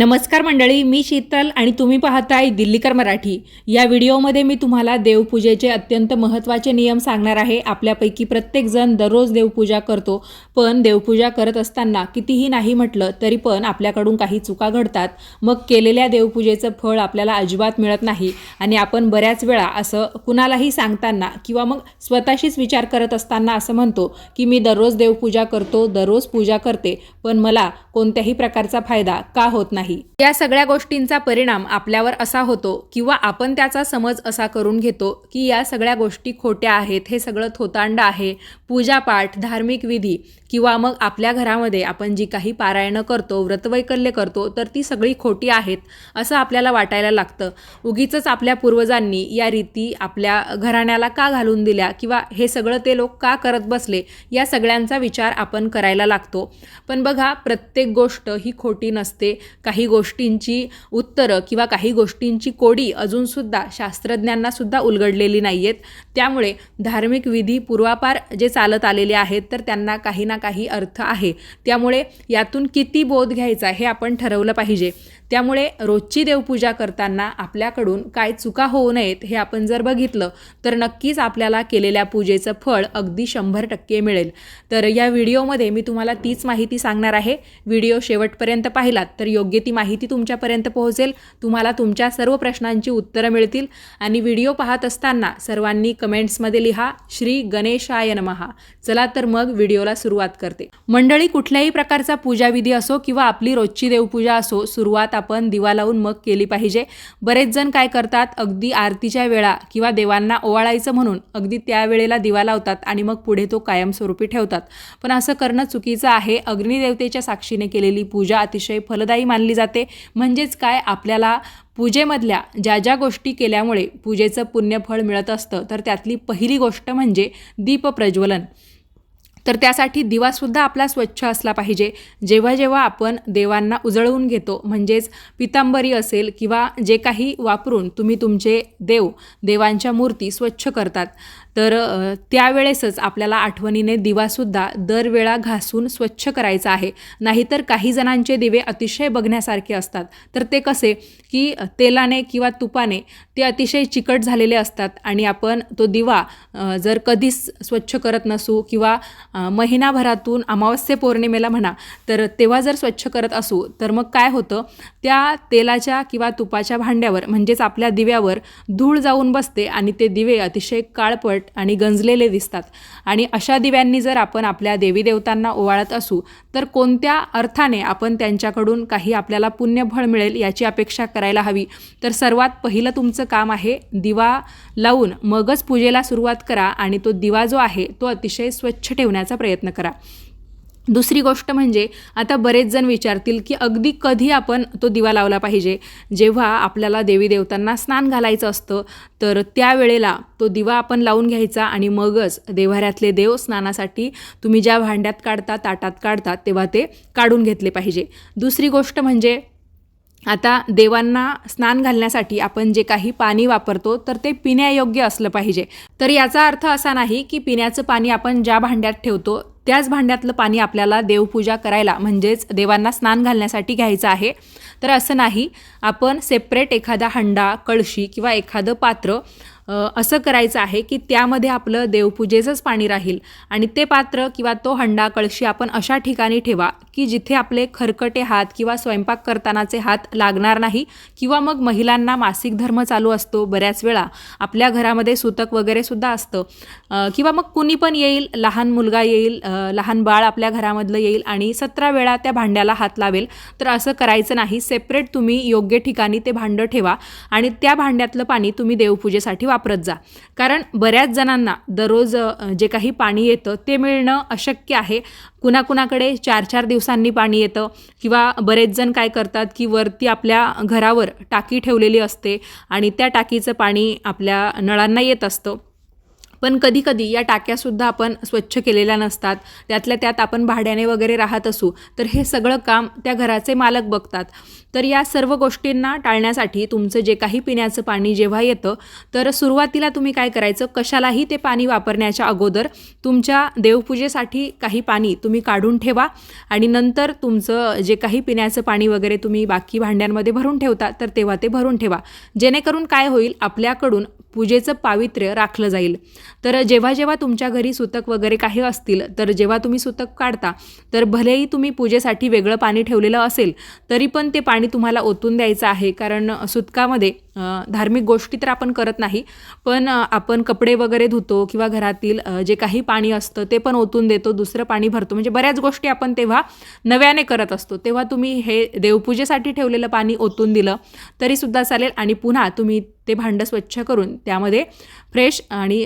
नमस्कार मंडळी मी शीतल आणि तुम्ही पाहताय दिल्लीकर मराठी. या व्हिडिओमध्ये मी तुम्हाला देवपूजेचे अत्यंत महत्त्वाचे नियम सांगणार आहे. आपल्यापैकी प्रत्येकजण दररोज देवपूजा करतो पण देवपूजा करत असताना कितीही नाही म्हटलं तरी पण आपल्याकडून काही चुका घडतात. मग केलेल्या देवपूजेचं फळ आपल्याला अजिबात मिळत नाही आणि आपण बऱ्याच वेळा असं कुणालाही सांगताना किंवा मग स्वतःशीच विचार करत असताना असं म्हणतो की मी दररोज देवपूजा करतो दररोज पूजा करते पण मला कोणत्याही प्रकारचा फायदा का होत नाही? या सगळ्या गोष्टींचा परिणाम आपल्यावर असा होतो किंवा आपण त्याचा समज असा करून घेतो की या सगळ्या गोष्टी खोट्या आहेत हे सगळं थोतांड आहे पूजापाठ धार्मिक विधी किंवा मग आपल्या घरामध्ये आपण जी काही पारायणं करतो व्रतवैकल्य करतो तर ती सगळी खोटी आहेत असं आपल्याला वाटायला लागतं. उगीच आपल्या पूर्वजांनी या रीती आपल्या घराण्याला का घालून दिल्या किंवा हे सगळं ते लोक का करत बसले या सगळ्यांचा विचार आपण करायला लागतो. पण बघा प्रत्येक गोष्ट ही खोटी नसते काही काही गोष्टींची उत्तरं किंवा काही गोष्टींची कोडी अजूनसुद्धा शास्त्रज्ञांनासुद्धा उलगडलेली नाही आहेत त्यामुळे धार्मिक विधी पूर्वापार जे चालत आलेले आहेत तर त्यांना काही ना काही अर्थ आहे. त्यामुळे यातून किती बोध घ्यायचा हे आपण ठरवलं पाहिजे. त्यामुळे रोजची देवपूजा करताना आपल्याकडून काय चुका होऊ नयेत हे आपण जर बघितलं तर नक्कीच आपल्याला केलेल्या पूजेचं फळ अगदी शंभर टक्के मिळेल. तर या व्हिडिओमध्ये मी तुम्हाला तीच माहिती सांगणार आहे. व्हिडिओ शेवटपर्यंत पाहिलात तर योग्य ती माहिती तुमच्यापर्यंत पोहोचेल. तुम्हाला तुमच्या सर्व प्रश्नांची उत्तरं मिळतील. आणि व्हिडिओ पाहत असताना सर्वांनी कमेंट्समध्ये लिहा श्री गणेशाय नमहा. चला तर मग व्हिडिओला सुरुवात करते. मंडळी कुठल्याही प्रकारचा पूजाविधी असो किंवा आपली रोजची देवपूजा असो सुरुवात आपण दिवा लावून मग केली पाहिजे. बरेच जण काय करतात अगदी आरतीच्या वेळा किंवा देवांना ओवाळायचं म्हणून अगदी त्यावेळेला दिवा लावतात आणि मग पुढे तो कायमस्वरूपी ठेवतात. पण असं करणं चुकीचं आहे. अग्निदेवतेच्या साक्षीने केलेली पूजा अतिशय फलदायी मानली जाते. म्हणजेच काय? आपल्याला पूजेमधल्या ज्या ज्या गोष्टी केल्यामुळे पूजेचं पुण्यफळ मिळत असतं तर त्यातली पहिली गोष्ट म्हणजे दीपप्रज्वलन. तर त्यासाठी दिवासुद्धा आपला स्वच्छ असला पाहिजे. जेव्हा जेव्हा आपण देवांना उजळवून घेतो म्हणजेच पितांबरी असेल किंवा जे काही वापरून तुम्ही तुमचे देव देवांच्या मूर्ती स्वच्छ करतात तर त्यावेळेसच आपल्याला आठवणीने दिवासुद्धा दरवेळा घासून स्वच्छ करायचा आहे. नाहीतर काही जणांचे दिवे अतिशय बघण्यासारखे असतात. तर ते कसे? की तेलाने किंवा तुपाने ते अतिशय चिकट झालेले असतात आणि आपण तो दिवा जर कधीच स्वच्छ करत नसू किंवा महिनाभरातून अमावस्ये पौर्णिमेला म्हणा तर तेव्हा जर स्वच्छ करत असू तर मग काय होतं? त्या तेलाच्या किंवा तुपाच्या भांड्यावर म्हणजेच आपल्या दिव्यावर धूळ जाऊन बसते आणि ते दिवे अतिशय काळपट आणि गंजलेले दिसतात. आणि अशा दिव्यांनी जर आपण आपल्या देवी देवतांना ओवाळत असू तर कोणत्या अर्थाने आपण त्यांच्याकडून काही आपल्याला पुण्यफळ मिळेल याची अपेक्षा करायला हवी? तर सर्वात पहिलं तुमचं काम आहे दिवा लावून मगच पूजेला सुरुवात करा आणि तो दिवा जो आहे तो अतिशय स्वच्छ ठेवण्याचा प्रयत्न करा. दुसरी गोष्ट म्हणजे आता बरेच जण विचारतील की अगदी कधी आपण तो दिवा लावला पाहिजे? जेव्हा आपल्याला देवी देवतांना स्नान घालायचं असतं तर त्यावेळेला तो दिवा आपण लावून घ्यायचा आणि मगच देव्हाऱ्यातले देव स्नानासाठी तुम्ही ज्या भांड्यात काढता ताटात काढता तेव्हा ते काढून घेतले पाहिजे. दुसरी गोष्ट म्हणजे आता देवांना स्नान घालण्यासाठी आपण जे काही पाणी वापरतो तर ते पिण्यायोग्य असलं पाहिजे. तर याचा अर्थ असा नाही की पिण्याचं पाणी आपण ज्या भांड्यात ठेवतो त्याच भांड्यातलं पाणी आपल्याला देवपूजा करायला म्हणजेच देवांना स्नान घालण्यासाठी घ्यायचं आहे. तर असं नाही आपण सेपरेट एखादा हंडा कळशी किंवा एखादं पात्र असं करायचं आहे की त्यामध्ये आपलं देवपूजेचंच पाणी राहील आणि ते पात्र किंवा तो हंडा कळशी आपण अशा ठिकाणी ठेवा की जिथे आपले खरकटे हात किंवा स्वयंपाक करतानाचे हात लागणार नाही किंवा मग महिलांना मासिक धर्म चालू असतो बऱ्याच वेळा. आपल्या घरामध्ये सुतक वगैरे सुद्धा असतं. किंवा मग कुणी पण येईल लहान मुलगा येईल लहान बाळ आपल्या घरामधलं येईल आणि सतरा वेळा त्या भांड्याला हात लावेल तर असं करायचं नाही. सेपरेट तुम्ही योग्य ठिकाणी ते भांडं ठेवा आणि त्या भांड्यातलं पाणी तुम्ही देवपूजेसाठी वापरत जा. कारण बऱ्याच जणांना दररोज जे काही पाणी येतं ते मिळणं अशक्य आहे. कुणाकुणाकडे चार चार दिवसांनी पाणी येतं किंवा बरेच जण काय करतात की वरती आपल्या घरावर टाकी ठेवलेली असते आणि त्या टाकीचं पाणी आपल्या नळांना येत असतं. पण कधीकधी या टाक्यासुद्धा आपण स्वच्छ केलेल्या नसतात. त्यातल्या त्यात आपण भाड्याने वगैरे राहत असू तर हे सगळं काम त्या घराचे मालक बघतात. तर या सर्व गोष्टींना टाळण्यासाठी तुमचं जे काही पिण्याचं पाणी जेव्हा येतं तर सुरुवातीला तुम्ही काय करायचं? कशालाही ते पाणी वापरण्याच्या अगोदर तुमच्या देवपूजेसाठी काही पाणी तुम्ही काढून ठेवा आणि नंतर तुमचं जे काही पिण्याचं पाणी वगैरे तुम्ही बाकी भांड्यांमध्ये भरून ठेवता तर तेव्हा ते भरून ठेवा. जेणेकरून काय होईल? आपल्याकडून पूजेचं पावित्र्य राखलं जाईल. तर जेव्हा जेव्हा तुमच्या घरी सुतक वगैरे काही असतील तर जेव्हा तुम्ही सुतक काढता तर भलेही तुम्ही पूजेसाठी वेगळं पाणी ठेवलेलं असेल तरी पण ते पाणी तुम्हाला ओतून द्यायचं आहे. कारण सुतकामध्ये धार्मिक गोष्टी तर आपण करत नाही पण आपण कपडे वगैरे धुतो किंवा घरातील जे काही पाणी असतं ते पण ओतून देतो दुसरं पाणी भरतो. म्हणजे बऱ्याच गोष्टी आपण तेव्हा नव्याने करत असतो. तेव्हा तुम्ही हे देवपूजेसाठी ठेवलेलं पाणी ओतून दिलं तरीसुद्धा चालेल. आणि पुन्हा तुम्ही ते भांडं स्वच्छ करून त्यामध्ये फ्रेश आणि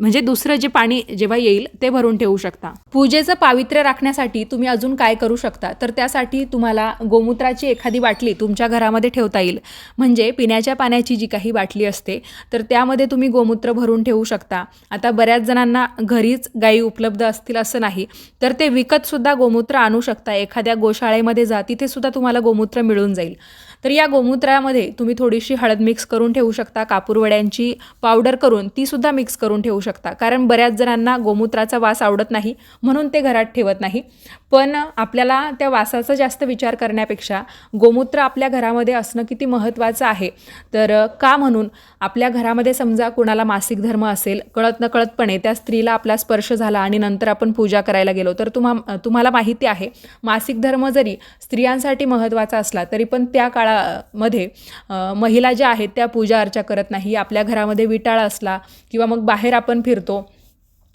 म्हणजे दुसरं जे पाणी जेव्हा येईल ते भरून ठेवू शकता. पूजेचं पावित्र्य राखण्यासाठी तुम्ही अजून काय करू शकता? तर त्यासाठी तुम्हाला गोमूत्राची एखादी बाटली तुमच्या घरामध्ये ठेवता येईल. म्हणजे पिण्याच्या पाण्याची जी काही बाटली असते तर त्यामध्ये तुम्ही गोमूत्र भरून ठेवू शकता. आता बऱ्याच जणांना घरीच गायी उपलब्ध असतील असं नाही तर ते विकतसुद्धा गोमूत्र आणू शकता. एखाद्या गोशाळेमध्ये जा तिथेसुद्धा तुम्हाला गोमूत्र मिळून जाईल. तर या गोमूत्रामध्ये तुम्ही थोडीशी हळद मिक्स करून ठेवू शकता कापूरवड्यांची पावडर करून ती सुद्धा मिक्स करून ठेवू शकता. कारण बऱ्याच जणांना गोमूत्राचा वास आवडत नाही म्हणून ते घरात ठेवत नाही. पण आपल्याला त्या वासाचा जास्त विचार करण्यापेक्षा गोमूत्र आपल्या घरामध्ये असणं किती महत्त्वाचं आहे. तर का म्हणून? आपल्या घरामध्ये समजा कुणाला मासिक धर्म असेल कळत नकळतपणे त्या स्त्रीला आपला स्पर्श झाला आणि नंतर आपण पूजा करायला गेलो तर तुम्हा तुम्हाला माहिती आहे मासिक धर्म जरी स्त्रियांसाठी महत्त्वाचा असला तरी पण त्या काळात काळामध्ये महिला ज्या आहेत त्या पूजा अर्चा करत नाही. आपल्या घरामध्ये विटाळ असला किंवा मग बाहेर आपण फिरतो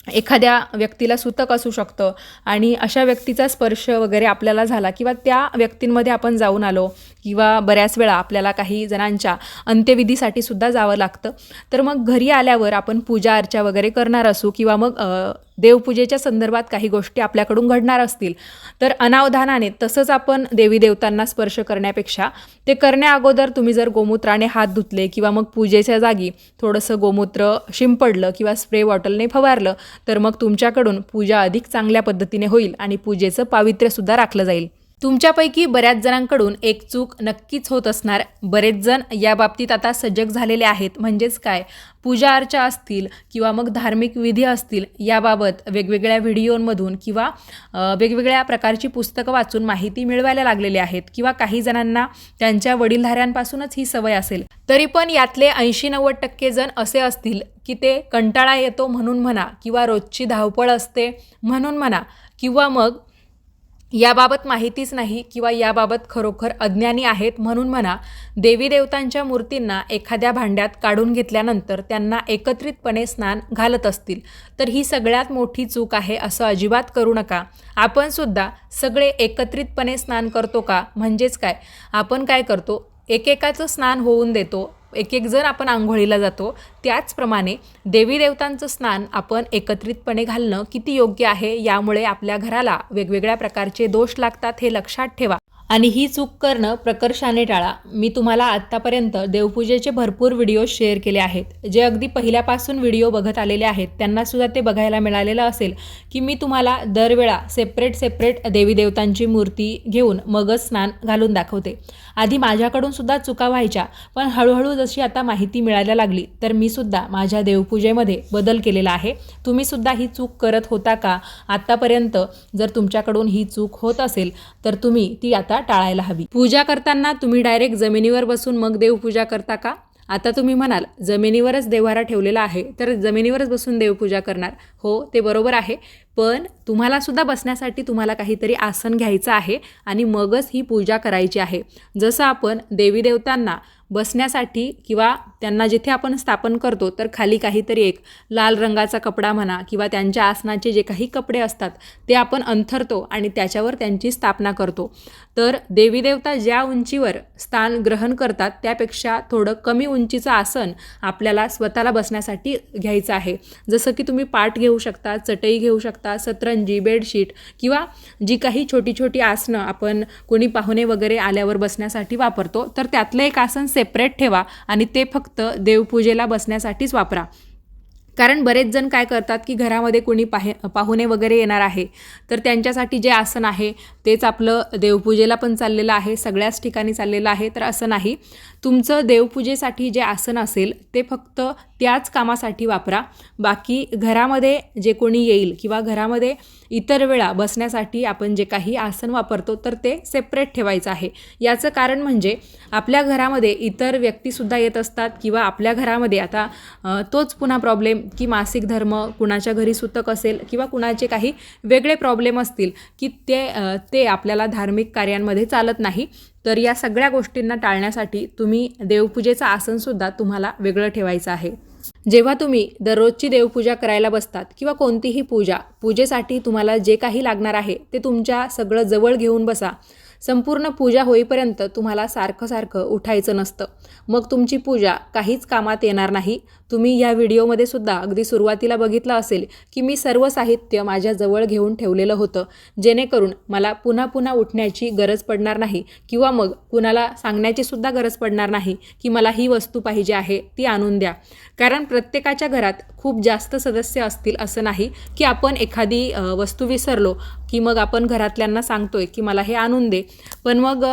एखाद्या व्यक्तीला सुतक असू शकतं आणि अशा व्यक्तीचा स्पर्श वगैरे आपल्याला झाला किंवा त्या व्यक्तींमध्ये आपण जाऊन आलो किंवा बऱ्याच वेळा आपल्याला काही जणांच्या अंत्यविधीसाठी सुद्धा जावं लागतं. तर मग घरी आल्यावर आपण पूजा अर्चा वगैरे करणार असू किंवा मग देवपूजेच्या संदर्भात काही गोष्टी आपल्याकडून घडणार असतील. तर अनावधानाने तसंच आपण देवी देवतांना स्पर्श करण्यापेक्षा ते करण्या अगोदर तुम्ही जर गोमूत्राने हात धुतले किंवा मग पूजेच्या जागी थोडंसं गोमूत्र शिंपडलं किंवा स्प्रे बॉटलने फवारलं तर मग तुमच्याकडून पूजा अधिक चांगल्या पद्धतीने होईल आणि पूजेचं पावित्र्यसुद्धा राखलं जाईल. तुमच्यापैकी बऱ्याच जणांकडून एक चूक नक्कीच होत असणार. बरेच जण या बाबतीत आता सजग झालेले आहेत. म्हणजेच काय? पूजा अर्चा असतील किंवा मग धार्मिक विधी असतील याबाबत वेगवेगळ्या व्हिडिओंमधून किंवा वेगवेगळ्या प्रकारची पुस्तकं वाचून माहिती मिळवायला लागलेली आहेत किंवा काही जणांना त्यांच्या वडीलधाऱ्यांपासूनच ही सवय असेल. तरी पण यातले ऐंशी नव्वद टक्के जण असे असतील की ते कंटाळा येतो म्हणून म्हणा किंवा रोजची धावपळ असते म्हणून म्हणा किंवा मग याबाबत माहितीच नाही किंवा याबाबत खरोखर अज्ञानी आहेत म्हणून म्हणा देवी देवतांच्या मूर्तींना एखाद्या भांड्यात काढून घेतल्यानंतर त्यांना एकत्रितपणे स्नान घालत असतील. तर ही सगळ्यात मोठी चूक आहे असं अजिबात करू नका. आपण सुद्धा सगळे एकत्रितपणे स्नान करतो का? म्हणजेच काय? आपण काय करतो? एकेकाचं स्नान होऊन देतो एक एक जण आपण आंघोळीला जातो त्याचप्रमाणे देवी देवतांचं स्नान आपण एकत्रितपणे घालणं किती योग्य आहे यामुळे आपल्या घराला वेगवेगळ्या प्रकारचे दोष लागतात हे लक्षात ठेवा. आणि ही चूक करणं प्रकर्षाने टाळा. मी तुम्हाला आत्तापर्यंत देवपूजेचे भरपूर व्हिडिओ शेअर केले आहेत. जे अगदी पहिल्यापासून व्हिडिओ बघत आलेले आहेत त्यांनासुद्धा ते बघायला मिळालेलं असेल की मी तुम्हाला दरवेळा सेपरेट सेपरेट देवी देवतांची मूर्ती घेऊन मगच स्नान घालून दाखवते. आधी माझ्याकडून सुद्धा चुका व्हायच्या पण हळूहळू जशी आता माहिती मिळायला लागली तर मी सुद्धा माझ्या देवपूजेमध्ये बदल केलेला आहे. तुम्ही सुद्धा ही चूक करत होता का? आत्तापर्यंत जर तुमच्याकडून ही चूक होत असेल तर तुम्ही ती आता टाळायला हवी. पूजा करताना तुम्ही डायरेक्ट जमिनीवर बसून मग देवपूजा करता का? आता तुम्ही म्हणाल जमिनीवरच देव्हारा ठेवलेला आहे तर जमिनीवरच बसून देवपूजा करणार. हो ते बरोबर आहे. पण तुम्हाला सुद्धा बसण्यासाठी तुम्हाला काहीतरी आसन घ्यायचं आहे आणि मगच ही पूजा करायची आहे. जसं आपण देवी देवतांना बसण्यासाठी किंवा त्यांना जिथे आपण स्थापन करतो तर खाली काहीतरी एक लाल रंगाचा कपडा म्हणा किंवा त्यांच्या आसनाचे जे काही कपडे असतात ते आपण अंथरतो आणि त्याच्यावर त्यांची स्थापना करतो. तर देवी देवता ज्या उंचीवर स्थान ग्रहण करतात त्यापेक्षा थोडं कमी उंचीचं आसन आपल्याला स्वतःला बसण्यासाठी घ्यायचं आहे. जसं की तुम्ही पाठ घेऊ शकता चटई घेऊ शकता सतरंजी बेडशीट किंवा जी काही छोटी छोटी आसनं आपण कोणी पाहुणे वगैरे आल्यावर बसण्यासाठी वापरतो तर त्यातलं एक आसन सेपरेट ठेवा आणि ते फक्त देवपूजेला बसण्यासाठीच वापरा. कारण बरेच जण काय करतात की घरामध्ये कोणी पाहे पाहुणे वगैरे येणार आहे तर त्यांच्यासाठी जे आसन आहे तेच आपलं देवपूजेला पण चाललेलं आहे सगळ्याच ठिकाणी चाललेलं आहे तर असं नाही. तुमचं देवपूजेसाठी जे आसन असेल ते फक्त त्याच कामासाठी वापरा. बाकी घरामध्ये जे कोणी येईल किंवा घरामध्ये इतर वेळा बसण्यासाठी आपण जे काही आसन वापरतो तर ते सेपरेट ठेवायचं आहे. याचं कारण म्हणजे आपल्या घरामध्ये इतर व्यक्तीसुद्धा येत असतात किंवा आपल्या घरामध्ये आता तोच पुन्हा प्रॉब्लेम की मासिक धर्म कुणाच्या घरी सुतक असेल किंवा कुणाचे काही वेगळे प्रॉब्लेम असतील की ते ते आपल्याला धार्मिक कार्यांमध्ये चालत नाही. तर या सगळ्या गोष्टींना टाळण्यासाठी तुम्ही देवपूजेचं आसनसुद्धा तुम्हाला वेगळं ठेवायचं आहे. जेव्हा तुम्ही दररोजची देवपूजा करायला बसतात किंवा कोणतीही पूजा पूजेसाठी तुम्हाला जे काही लागणार आहे ते तुमच्या सगळं जवळ घेऊन बसा. संपूर्ण पूजा होईपर्यंत तुम्हाला सारखं सारखं उठायचं नसतं. मग तुमची पूजा काहीच कामात येणार नाही. तुम्ही या व्हिडिओमध्ये सुद्धा अगदी सुरुवातीला बघितलं असेल की मी सर्व साहित्य माझ्याजवळ घेऊन ठेवलेलं होतं. जेणेकरून मला पुन्हा पुन्हा उठण्याची गरज पडणार नाही किंवा मग कुणाला सांगण्याची सुद्धा गरज पडणार नाही की मला ही वस्तू पाहिजे आहे ती आणून द्या. कारण प्रत्येकाच्या घरात खूप जास्त सदस्य असतील असं नाही की आपण एखादी वस्तू विसरलो की मग आपण घरातल्यांना सांगतोय की मला हे आणून दे. पण मग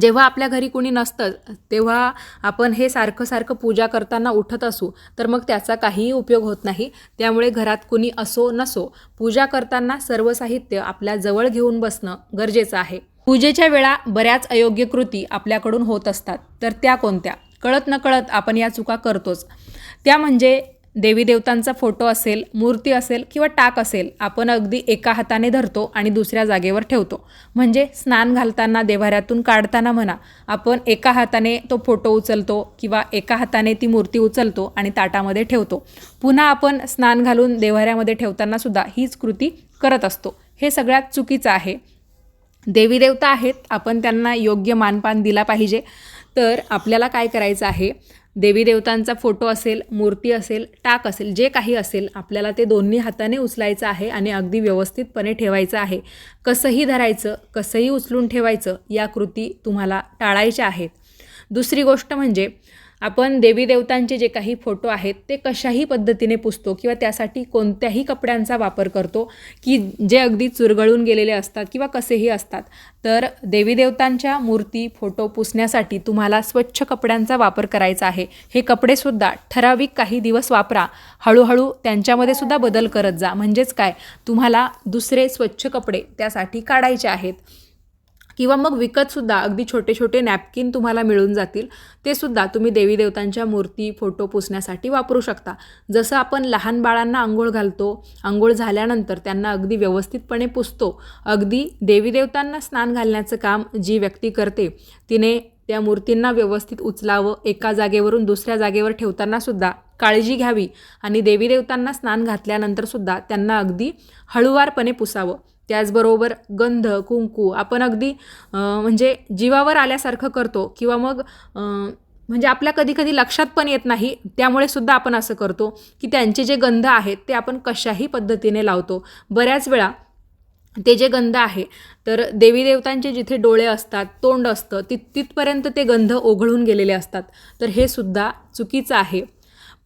जेव्हा आपल्या घरी कोणी नसतं तेव्हा आपण हे सारखं सारखं पूजा करताना उठत असू तर मग त्याचा काहीही उपयोग होत नाही. त्यामुळे घरात कुणी असो नसो पूजा करताना सर्व साहित्य आपल्या जवळ घेऊन बसणं गरजेचं आहे. पूजेच्या वेळा बऱ्याच अयोग्य कृती आपल्याकडून होत असतात. तर त्या कोणत्या? कळत नकळत आपण या चुका करतोच. त्या म्हणजे देवी देवतांचा फोटो असेल मूर्ती असेल किंवा टाक असेल आपण अगदी एका हाताने धरतो आणि दुसऱ्या जागेवर ठेवतो. म्हणजे स्नान घालताना देवाऱ्यातून काढताना म्हणा आपण एका हाताने तो फोटो उचलतो किंवा एका हाताने ती मूर्ती उचलतो आणि ताटामध्ये ठेवतो. पुन्हा आपण स्नान घालून देव्हाऱ्यामध्ये ठेवताना सुद्धा हीच कृती करत असतो. हे सगळ्यात चुकीचं आहे. देवी देवता आहेत आपण त्यांना योग्य मानपान दिला पाहिजे. तर आपल्याला काय करायचं आहे? देवी देवतांचा फोटो असेल मूर्ती असेल टाक असेल जे काही असेल आपल्याला ते दोन्ही हाताने उचलायचं आहे आणि अगदी व्यवस्थितपणे ठेवायचं आहे. कसंही धरायचं कसंही उचलून ठेवायचं या कृती तुम्हाला टाळायच्या आहेत. दुसरी गोष्ट म्हणजे आपण देवी देवतांचे जे काही फोटो आहेत ते कशाही पद्धतीने पुसतो किंवा त्यासाठी कोणत्याही कपड्यांचा वापर करतो की जे अगदी चुरगळून गेलेले असतात किंवा कसेही असतात. तर देवी देवतांच्या मूर्ती फोटो पुसण्यासाठी तुम्हाला स्वच्छ कपड्यांचा वापर करायचा आहे. हे कपडेसुद्धा ठराविक काही दिवस वापरा. हळूहळू त्यांच्यामध्ये सुद्धा बदल करत जा. म्हणजेच काय? तुम्हाला दुसरे स्वच्छ कपडे त्यासाठी काढायचे आहेत. किंवा मग विकतसुद्धा अगदी छोटे छोटे नॅपकिन तुम्हाला मिळून जातील. ते सुद्धा तुम्ही देवी देवतांच्या मूर्ती फोटो पुसण्यासाठी वापरू शकता. जसं आपण लहान बाळांना आंघोळ घालतो आंघोळ झाल्यानंतर त्यांना अगदी व्यवस्थितपणे पुसतो. अगदी देवी देवतांना स्नान घालण्याचं काम जी व्यक्ती करते तिने त्या मूर्तींना व्यवस्थित उचलावं एका जागेवरून दुसऱ्या जागेवर ठेवताना सुद्धा काळजी घ्यावी. आणि देवी देवतांना स्नान घातल्यानंतर सुद्धा त्यांना अगदी हळुवारपणे पुसावं. त्याचबरोबर गंध कुंकू आपण अगदी म्हणजे जीवावर आल्यासारखं करतो किंवा मग म्हणजे आपल्या कधी कधी लक्षात पण येत नाही त्यामुळे सुद्धा आपण असं करतो की त्यांचे जे गंध आहेत ते आपण कशाही पद्धतीने लावतो. बऱ्याच वेळा ते जे गंध आहे तर देवी देवतांचे जिथे डोळे असतात तोंड असतं तिथ तिथपर्यंत ते गंध ओघळून गेलेले असतात. तर हे सुद्धा चुकीचं आहे.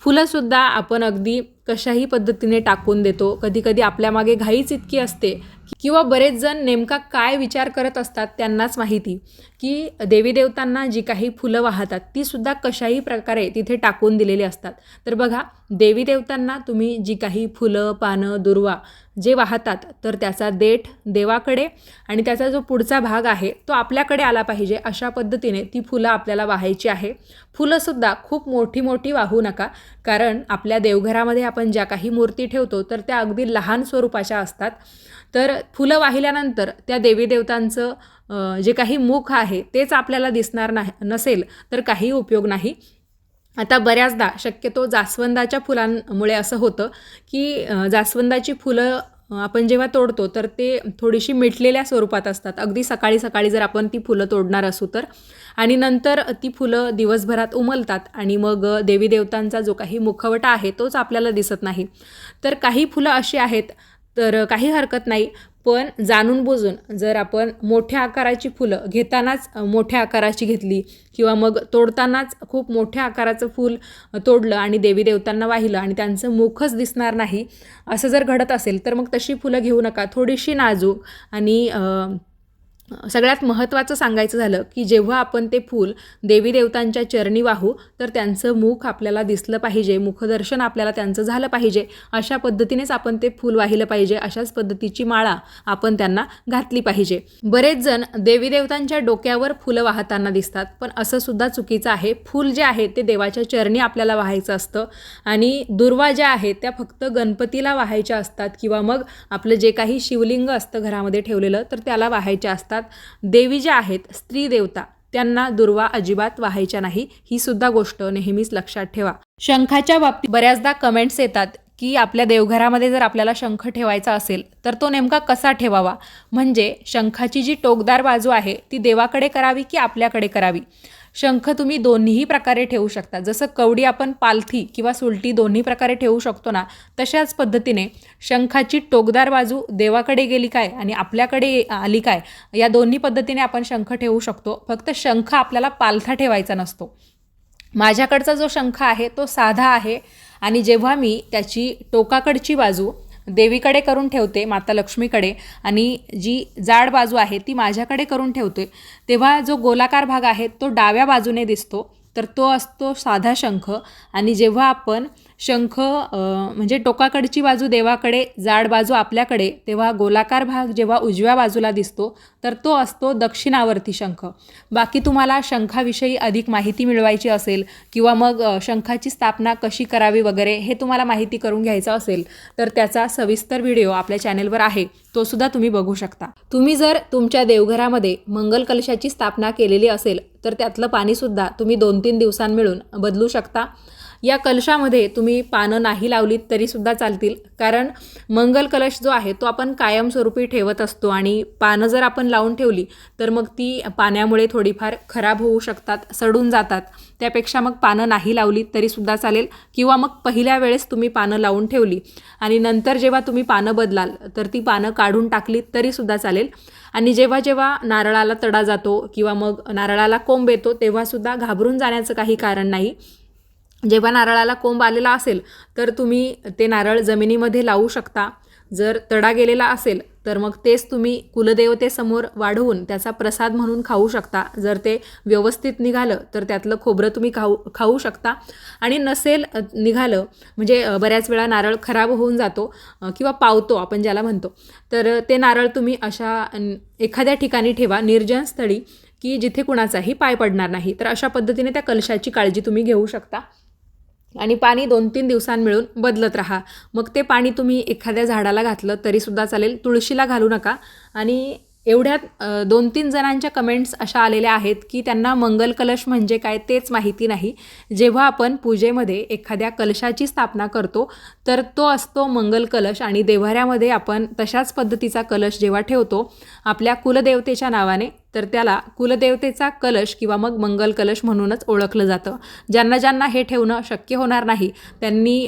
फुलंसुद्धा आपण अगदी कशाही पद्धतीने टाकून देतो. कधीकधी आपल्यामागे घाईच इतकी असते किंवा बरेच जण नेमका काय विचार करत असतात त्यांनाच माहिती. की देवी देवतांना जी काही फुलं वाहतात ती सुद्धा कशाही प्रकारे तिथे टाकून दिलेली असतात. तर बघा देवी देवतांना तुम्ही जी काही फुलं पानं दुर्वा जे वाहतात तर त्याचा देठ देवाकडे आणि त्याचा जो पुढचा भाग आहे तो आपल्याकडे आला पाहिजे. अशा पद्धतीने ती फुलं आपल्याला वाहायची आहे. फुलंसुद्धा खूप मोठी मोठी वाहू नका. कारण आपल्या देवघरामध्ये आपण ज्या काही मूर्ती ठेवतो तर त्या अगदी लहान स्वरूपाच्या असतात. तर फुलं वाहिल्यानंतर त्या देवी देवतांचं जे काही मुख आहे तेच आपल्याला दिसणार नाही नसेल तर काही उपयोग नाही. आता बऱ्याचदा शक्यतो जास्वंदाच्या फुलांमुळे असं होतं की जास्वंदाची फुलं आपण जेव्हा तोडतो तर ते थोडीशी मिटलेल्या स्वरूपात असतात. अगदी सकाळी सकाळी जर आपण ती फुलं तोडणार असू तर. आणि नंतर ती फुलं दिवसभरात उमलतात आणि मग देवी देवतांचा जो काही मुखवटा आहे तोच आपल्याला दिसत नाही. तर काही फुलं अशी आहेत तर काही हरकत नाही. पण जाणून बुजून जर आपण मोठ्या आकाराची फुलं घेतानाच मोठ्या आकाराची घेतली किंवा मग तोडतानाच खूप मोठ्या आकाराचं फूल तोडलं आणि देवी देवतांना वाहिलं आणि त्यांचं मुखच दिसणार नाही असं जर घडत असेल तर मग तशी फुलं घेऊ नका. थोडीशी नाजूक आणि सगळ्यात महत्त्वाचं सांगायचं झालं की जेव्हा आपण ते फूल देवी देवतांच्या चरणी वाहू तर त्यांचं मुख आपल्याला दिसलं पाहिजे मुखदर्शन आपल्याला त्यांचं झालं पाहिजे. अशा पद्धतीनेच आपण ते फूल वाहिलं पाहिजे अशाच पद्धतीची माळा आपण त्यांना घातली पाहिजे. बरेच जण देवी देवतांच्या डोक्यावर फुलं वाहताना दिसतात पण असं सुद्धा चुकीचं आहे. फूल जे आहे ते देवाच्या चरणी आपल्याला वाहायचं असतं आणि दुर्वा ज्या आहेत त्या फक्त गणपतीला वाहायच्या असतात किंवा मग आपलं जे काही शिवलिंग असतं घरामध्ये ठेवलेलं तर त्याला वाहायच्या असतात. देवी ज्या आहेत स्त्री देवता त्यांना दुर्वा अजिबात वाहायच्या नाही ही सुद्धा गोष्ट नेहमीच लक्षात ठेवा. शंखाच्या बाबतीत बऱ्याचदा कमेंट्स येतात की आपल्या देवघरामध्ये जर आपल्याला शंख ठेवायचा असेल तर तो नेमका कसा ठेवावा? म्हणजे शंखाची जी टोकदार बाजू आहे ती देवाकडे करावी की आपल्याकडे करावी? शंख तुम्ही दोन्हीही प्रकारे ठेवू शकता. जसं कवडी आपण पालथी किंवा सुलटी दोन्ही प्रकारे ठेवू शकतो ना तशाच पद्धतीने शंखाची टोकदार बाजू देवाकडे गेली काय आणि आपल्याकडे आली काय या दोन्ही पद्धतीने आपण शंख ठेवू शकतो. फक्त शंख आपल्याला पालथा ठेवायचा नसतो. माझ्याकडचा जो शंख आहे तो साधा आहे आणि जेव्हा मी त्याची टोकाकडची बाजू देवीकडे करून ठेवते माता लक्ष्मीकडे. आणि जी जाड बाजू आहे ती माझ्याकडे करून ठेवते. तेव्हा जो गोलाकार भाग आहे तो डाव्या बाजूने दिसतो. तर तो असतो साधा शंख. आणि जेव्हा आपण शंख म्हणजे टोकाकडची बाजू देवाकडे जाड बाजू आपल्याकडे तेव्हा गोलाकार भाग जेव्हा उजव्या बाजूला दिसतो तर तो असतो दक्षिणावर्ती शंख. बाकी तुम्हाला शंखाविषयी अधिक माहिती मिळवायची असेल किंवा मग शंखाची स्थापना कशी करावी वगैरे हे तुम्हाला माहिती करून घ्यायचं असेल तर त्याचा सविस्तर व्हिडिओ आपल्या चॅनेलवर आहे तो सुद्धा तुम्ही बघू शकता. तुम्ही जर तुमच्या देवघरामध्ये मंगल कलशाची स्थापना केलेली असेल तर त्यातलं पाणीसुद्धा तुम्ही दोन तीन दिवसांमिळून बदलू शकता. या कलशामध्ये तुम्ही पानं नाही लावलीत तरीसुद्धा चालतील. कारण मंगल कलश जो आहे तो आपण कायमस्वरूपी ठेवत असतो आणि पानं जर आपण लावून ठेवली तर मग ती पाण्यामुळे थोडीफार खराब होऊ शकतात सडून जातात. त्यापेक्षा मग पानं नाही लावली तरीसुद्धा चालेल किंवा मग पहिल्या वेळेस तुम्ही पानं लावून ठेवली आणि नंतर जेव्हा तुम्ही पानं बदलाल तर ती पानं काढून टाकली तरीसुद्धा चालेल. आणि जेव्हा जेव्हा नारळाला तडा जातो किंवा मग नारळाला कोंब येतो तेव्हासुद्धा घाबरून जाण्याचं काही कारण नाही. जेव्हा नारळाला कोंब आलेला असेल तर तुम्ही ते नारळ जमिनीमध्ये लावू शकता. जर तडा गेलेला असेल तर मग तेच तुम्ही कुलदेवतेसमोर वाढवून त्याचा प्रसाद म्हणून खाऊ शकता. जर ते व्यवस्थित निघालं तर त्यातलं खोबरं तुम्ही खाऊ खाऊ शकता. आणि नसेल निघालं म्हणजे बऱ्याच वेळा नारळ खराब होऊन जातो किंवा पावतो आपण ज्याला म्हणतो तर ते नारळ तुम्ही अशा एखाद्या ठिकाणी ठेवा निर्जन स्थळी की जिथे कुणाचाही पाय पडणार नाही. तर अशा पद्धतीने त्या कलशाची काळजी तुम्ही घेऊ शकता. आणि पाणी दोन तीन दिवसां मिळून बदलत राहा. मग ते पाणी तुम्ही एखाद्या झाडाला घातलं तरीसुद्धा चालेल. तुळशीला घालू नका. आणि एवढ्यात दोन तीन जणांच्या कमेंट्स अशा आलेल्या आहेत की त्यांना मंगल कलश म्हणजे काय तेच माहिती नाही. जेव्हा आपण पूजेमध्ये एखाद्या कलशाची स्थापना करतो तर तो असतो मंगल कलश आणि देव्हाऱ्यामध्ये आपण तशाच पद्धतीचा कलश जेव्हा ठेवतो आपल्या कुलदेवतेच्या नावाने तर त्याला कुलदेवतेचा कलश किंवा मग मंगल कलश म्हणूनच ओळखलं जातं. ज्यांना ज्यांना हे ठेवणं शक्य होणार नाही त्यांनी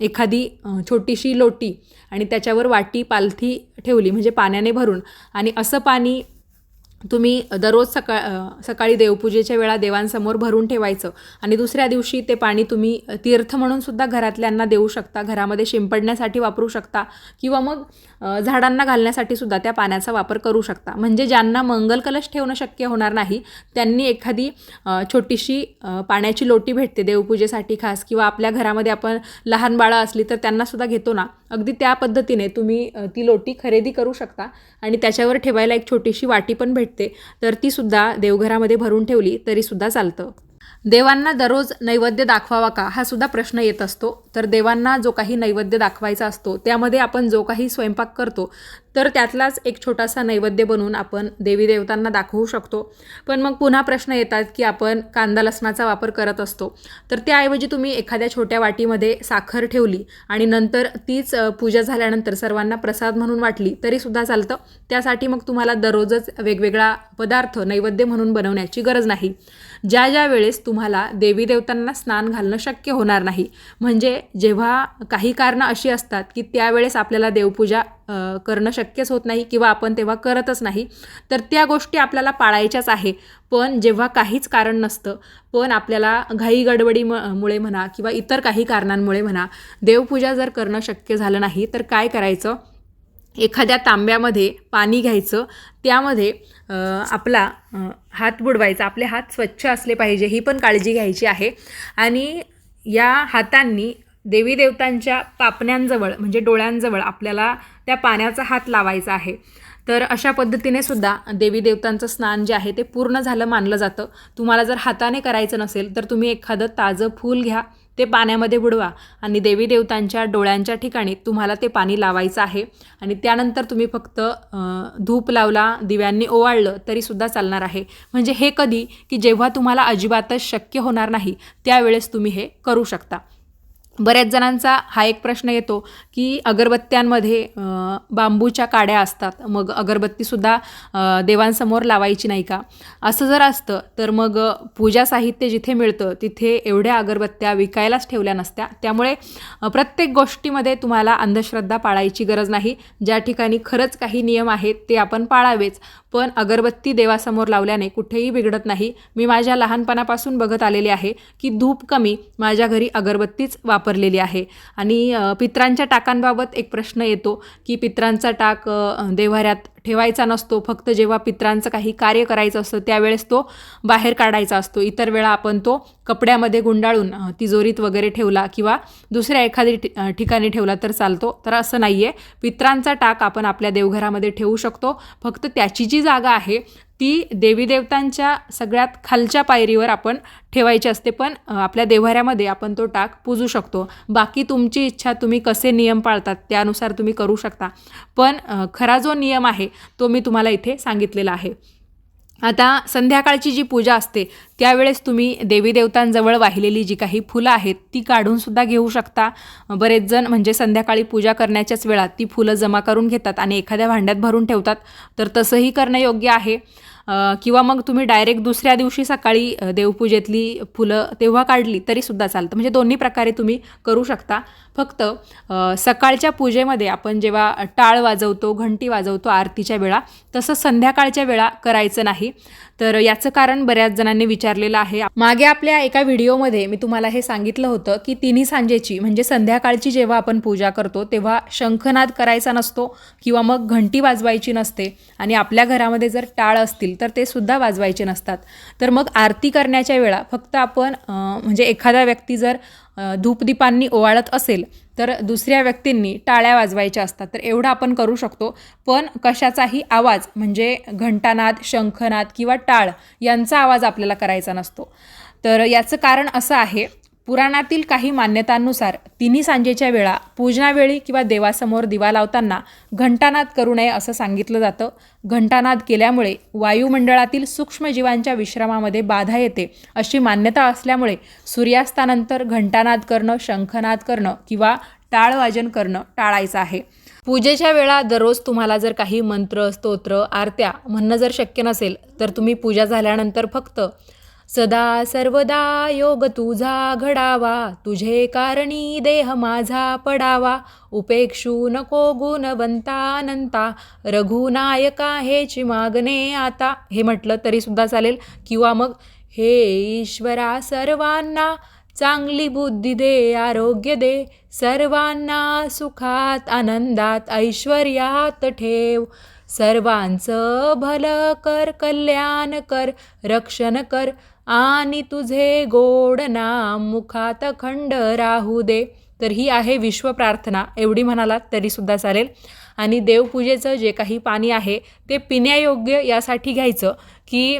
एखादी छोटीशी लोटी आणि त्याच्यावर वाटी पालथी ठेवली म्हणजे पाण्याने भरून आणि असं पाणी तुम्ही दररोज सकाळ सकाळी देवपूजेच्या वेळा देवांसमोर भरून ठेवायचं आणि दुसऱ्या दिवशी ते पाणी तुम्ही तीर्थ म्हणून सुद्धा घरातल्यांना देऊ शकता. घरामध्ये शिंपडण्यासाठी वापरू शकता किंवा मग झाडांना घालण्यासाठी सुद्धा त्या पाण्याचा वापर करू शकता. म्हणजे ज्यांना मंगल कलश ठेवणं शक्य होणार नाही त्यांनी एखादी छोटीशी पाण्याची लोटी भेटते देवपूजेसाठी खास किंवा आपल्या घरामध्ये आपण लहान बाळं असली तर त्यांनासुद्धा घेतो ना. अगदी त्या पद्धतीने तुम्ही ती लोटी खरेदी करू शकता आणि त्याच्यावर ठेवायला एक छोटीशी वाटी पण भेटते. तर ती सुद्धा देवघरामध्ये भरून ठेवली तरीसुद्धा चालतं. देवांना दररोज नैवेद्य दाखवावा का? हा सुद्धा प्रश्न येत असतो. तर देवांना जो काही नैवेद्य दाखवायचा असतो त्यामध्ये आपण जो काही स्वयंपाक करतो तर त्यातलाच एक छोटासा नैवेद्य बनवून आपण देवी देवतांना दाखवू शकतो. पण मग पुन्हा प्रश्न येतात की आपण कांदा लसणाचा वापर करत असतो. तर त्याऐवजी तुम्ही एखाद्या छोट्या वाटीमध्ये साखर ठेवली आणि नंतर तीच पूजा झाल्यानंतर सर्वांना प्रसाद म्हणून वाटली तरीसुद्धा चालतं. त्यासाठी मग तुम्हाला दररोजच वेगवेगळा पदार्थ नैवेद्य म्हणून बनवण्याची गरज नाही. ज्या ज्या वेळेस तुम्हाला देवी देवतांना स्नान घालणं शक्य होणार नाही म्हणजे जेव्हा काही कारणं अशी असतात की त्यावेळेस आपल्याला देवपूजा करणं शक्य शक्यच होत नाही किंवा आपण तेव्हा करतच नाही तर त्या गोष्टी आपल्याला पाळायच्याच आहे. पण जेव्हा काहीच कारण नसतं पण आपल्याला घाई गडबडी मुळे म्हणा किंवा इतर काही कारणांमुळे म्हणा देवपूजा जर करणं शक्य झालं नाही तर काय करायचं? एखाद्या तांब्यामध्ये पाणी घ्यायचं त्यामध्ये आपला हात बुडवायचा आपले हात स्वच्छ असले पाहिजे ही पण काळजी घ्यायची आहे. आणि या हातांनी देवी देवतांच्या पापण्यांजवळ म्हणजे डोळ्यांजवळ आपल्याला त्या पाण्याचा हात लावायचा आहे. तर अशा पद्धतीने सुद्धा देवी देवतांचं स्नान जे आहे ते पूर्ण झालं मानलं जातं. तुम्हाला जर हाताने करायचं नसेल तर तुम्ही एखादं ताजं फूल घ्या ते पाण्यामध्ये बुडवा आणि देवी देवतांच्या डोळ्यांच्या ठिकाणी तुम्हाला ते पाणी लावायचं आहे. आणि त्यानंतर तुम्ही फक्त धूप लावला दिव्यांनी ओवाळलं तरीसुद्धा चालणार आहे. म्हणजे हे कधी की जेव्हा तुम्हाला अजिबातच शक्य होणार नाही त्यावेळेस तुम्ही हे करू शकता. बऱ्याच जणांचा हा एक प्रश्न येतो की अगरबत्त्यांमध्ये बांबूच्या काड्या असतात मग अगरबत्तीसुद्धा देवांसमोर लावायची नाही का? असं जर असतं तर मग पूजा साहित्य जिथे मिळतं तिथे एवढ्या अगरबत्त्या विकायलाच ठेवल्या नसत्या. त्यामुळे प्रत्येक गोष्टीमध्ये तुम्हाला अंधश्रद्धा पाळायची गरज नाही. ज्या ठिकाणी खरंच काही नियम आहेत ते आपण पाळावेच. पण अगरबत्ती देवासमोर लावल्याने कुठेही बिघडत नाही. मी माझ्या लहानपणापासून बघत आलेले आहे की धूप कमी माझ्या घरी अगरबत्तीच वापरलेली आहे. आणि पित्रांच्या टाकांबाबत एक प्रश्न येतो की पित्रांचा टाक अ, देव्हाऱ्यात ठेवायचा नसतो. फक्त जेव्हा पित्रांचं काही कार्य करायचं असतं त्यावेळेस तो बाहेर काढायचा असतो. इतर वेळा आपण तो कपड्यामध्ये गुंडाळून तिजोरीत वगैरे ठेवला किंवा दुसऱ्या एखादी ठि- ठिकाणी ठेवला तर चालतो. तर असं नाही आहे पित्रांचा टाक आपण आपल्या देवघरामध्ये ठेवू शकतो. फक्त त्याची जी जागा आहे ती देवी देवतांच्या सगळ्यात खालच्या पायरीवर आपण ठेवायची असते पण आपल्या देव्हाऱ्यामध्ये आपण तो टाक पूजू शकतो. बाकी तुमची इच्छा तुम्ही कसे नियम पाळतात त्यानुसार तुम्ही करू शकता. पण खरा जो नियम आहे तो मी तुम्हाला इथे सांगितलेला आहे. आता संध्याकाळची जी पूजा असते त्यावेळेस तुम्ही देवी देवतांजवळ वाहिलेली जी काही फुलं आहेत ती काढूनसुद्धा घेऊ शकता. बरेच जण म्हणजे संध्याकाळी पूजा करण्याच्याच वेळात ती फुलं जमा करून घेतात आणि एखाद्या भांड्यात भरून ठेवतात. तर तसंही करणं योग्य आहे. किंवा मग तुम्ही डायरेक्ट दुसऱ्या दिवशी सकाळी देवपूजेतली फुलं तेव्हा काढली तरीसुद्धा चालतं. म्हणजे दोन्ही प्रकारे तुम्ही करू शकता. फक्त सकाळच्या पूजेमध्ये आपण जेव्हा टाळ वाजवतो घंटी वाजवतो आरतीच्या वेळा तसं संध्याकाळच्या वेळा करायचं नाही. तर याचं कारण बऱ्याच जणांनी विचारलेलं आहे. मागे आपल्या एका व्हिडिओमध्ये मी तुम्हाला हे सांगितलं होतं की तिन्ही सांजेची म्हणजे संध्याकाळची जेव्हा आपण पूजा करतो तेव्हा शंखनाद करायचा नसतो किंवा मग घंटी वाजवायची नसते आणि आपल्या घरामध्ये जर टाळ असतील तर ते सुद्धा वाजवायचे नसतात. तर मग आरती करण्याच्या वेळा फक्त आपण म्हणजे एखादा व्यक्ती जर धूपदीपांनी ओवाळत असेल तर दुसऱ्या व्यक्तींनी टाळ्या वाजवायच्या असतात. तर एवढं आपण करू शकतो. पण कशाचाही आवाज म्हणजे घंटानाद शंखनाद किंवा टाळ यांचा आवाज आपल्याला करायचा नसतो. तर याचं कारण असं आहे पुराणातील काही मान्यतांनुसार तिन्ही सांजेच्या वेळा पूजनावेळी किंवा देवासमोर दिवा लावताना घंटानाद करू नये असं सांगितलं जातं. घंटानाद केल्यामुळे वायुमंडळातील सूक्ष्मजीवांच्या विश्रामामध्ये बाधा येते अशी मान्यता असल्यामुळे सूर्यास्तानंतर घंटानाद करणं शंखनाद करणं किंवा टाळवाजन करणं टाळायचं आहे. पूजेच्या वेळा दररोज तुम्हाला जर काही मंत्र स्तोत्र आरत्या म्हणणं जर शक्य नसेल तर तुम्ही पूजा झाल्यानंतर फक्त सदा सर्वदा योग तुझा घडावा तुझे कारणी देह माझा पडावा. उपेक्षू नको गुणवंता अनंता रघुनायका हेची मागणे आता. हे म्हटलं तरीसुद्धा चालेल. किंवा मग हे ईश्वरा सर्वांना चांगली बुद्धी दे आरोग्य दे. सर्वांना सुखात आनंदात ऐश्वर्यात ठेव. सर्वांचं भलं कर कल्याण कर रक्षण कर. आणि तुझे गोड नाम मुखात खंड राहू दे. तर ही आहे विश्व प्रार्थना. एवढी म्हणालात तरीसुद्धा चालेल. आणि देवपूजेचं जे काही पाणी आहे ते पिण्यायोग्य यासाठी घ्यायचं की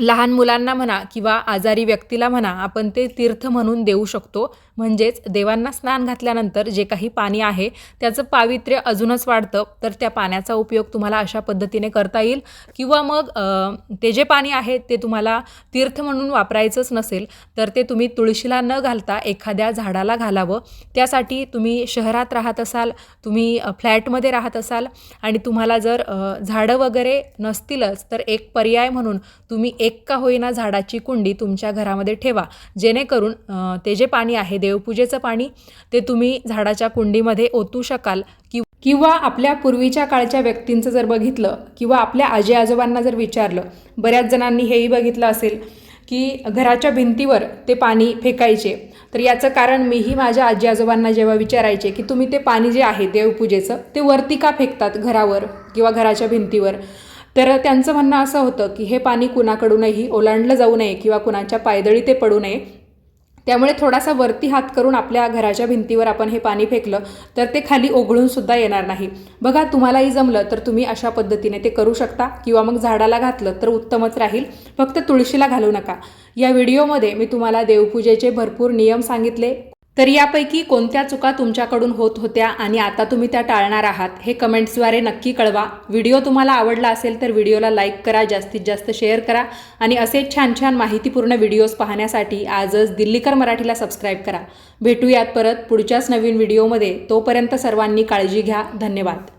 लहान मुलांना म्हणा किंवा आजारी व्यक्तीला म्हणा आपण ते तीर्थ म्हणून देऊ शकतो. म्हणजेच देवांना स्नान घातल्यानंतर जे काही पाणी आहे त्याचं पावित्र्य अजूनच वाढतं. तर त्या पाण्याचा उपयोग तुम्हाला अशा पद्धतीने करता येईल. किंवा मग ते जे पाणी आहे ते तुम्हाला तीर्थ म्हणून वापरायचंच नसेल तर ते तुम्ही तुळशीला न घालता एखाद्या झाडाला घालावं. त्यासाठी तुम्ही शहरात राहत असाल तुम्ही फ्लॅटमध्ये राहत असाल आणि तुम्हाला जर झाडं वगैरे नसतीलच तर एक पर्याय म्हणून तुम्ही एक एक का होईना झाडाची कुंडी तुमच्या घरामध्ये ठेवा. जेणेकरून ते जे पाणी आहे देवपूजेचं पाणी ते तुम्ही झाडाच्या कुंडीमध्ये ओतू शकाल. की किंवा आपल्या पूर्वीच्या काळच्या व्यक्तींचं जर बघितलं किंवा आपल्या आजी आजोबांना जर विचारलं बऱ्याच जणांनी हेही बघितलं असेल की घराच्या भिंतीवर ते पाणी फेकायचे. तर याचं कारण मीही माझ्या आजी आजोबांना जेव्हा विचारायचे की तुम्ही ते पाणी जे आहे देवपूजेचं ते वरती का फेकतात घरावर किंवा घराच्या भिंतीवर? तर त्यांचं म्हणणं असं होतं की हे पाणी कुणाकडूनही ओलांडलं जाऊ नये किंवा कुणाच्या पायदळी ते पडू नये. त्यामुळे थोडासा वरती हात करून आपल्या घराच्या भिंतीवर आपण हे पाणी फेकलं तर ते खाली ओघळून सुद्धा येणार नाही. बघा तुम्हालाही जमलं तर तुम्ही अशा पद्धतीने ते करू शकता किंवा मग झाडाला घातलं तर उत्तमच राहील. फक्त तुळशीला घालू नका. या व्हिडिओमध्ये मी तुम्हाला देवपूजेचे भरपूर नियम सांगितले. तर यापैकी कोणत्या चुका तुमच्याकडून होत होत्या आणि आता तुम्ही त्या टाळणार आहात हे कमेंट्सद्वारे नक्की कळवा. व्हिडिओ तुम्हाला आवडला असेल तर व्हिडिओला लाईक करा जास्तीत जास्त शेअर करा आणि असेच छान छान माहितीपूर्ण व्हिडिओज पाहण्यासाठी आजच दिल्लीकर मराठीला सबस्क्राईब करा. भेटूयात परत पुढच्याच नवीन व्हिडिओमध्ये. तोपर्यंत सर्वांनी काळजी घ्या. धन्यवाद.